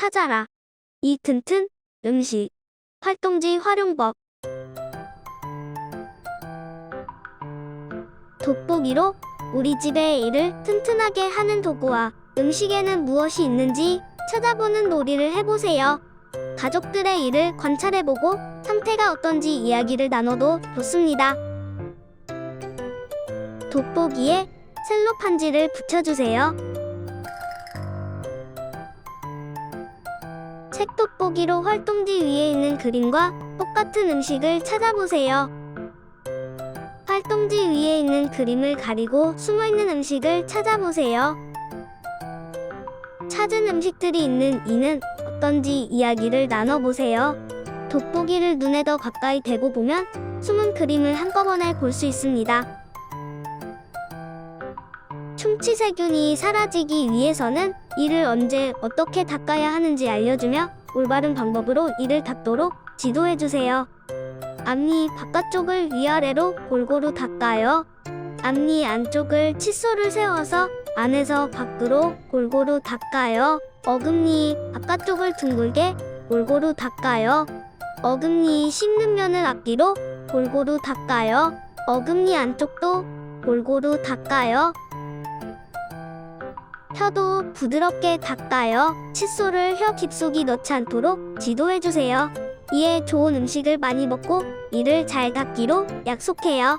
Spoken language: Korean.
찾아라. 이 튼튼 음식 활동지 활용법 돋보기로 우리 집의 일을 튼튼하게 하는 도구와 음식에는 무엇이 있는지 찾아보는 놀이를 해보세요. 가족들의 일을 관찰해보고 상태가 어떤지 이야기를 나눠도 좋습니다. 돋보기에 셀로판지를 붙여주세요. 책 돋보기로 활동지 위에 있는 그림과 똑같은 음식을 찾아보세요. 활동지 위에 있는 그림을 가리고 숨어있는 음식을 찾아보세요. 찾은 음식들이 있는 이는 어떤지 이야기를 나눠보세요. 돋보기를 눈에 더 가까이 대고 보면 숨은 그림을 한꺼번에 볼 수 있습니다. 충치세균이 사라지기 위해서는 이를 언제 어떻게 닦아야 하는지 알려주며 올바른 방법으로 이를 닦도록 지도해주세요. 앞니 바깥쪽을 위아래로 골고루 닦아요. 앞니 안쪽을 칫솔을 세워서 안에서 밖으로 골고루 닦아요. 어금니 바깥쪽을 둥글게 골고루 닦아요. 어금니 씹는 면을 앞뒤로 골고루 닦아요. 어금니 안쪽도 골고루 닦아요. 혀도 부드럽게 닦아요. 칫솔을 혀 깊숙이 넣지 않도록 지도해주세요. 이에 좋은 음식을 많이 먹고 이를 잘 닦기로 약속해요.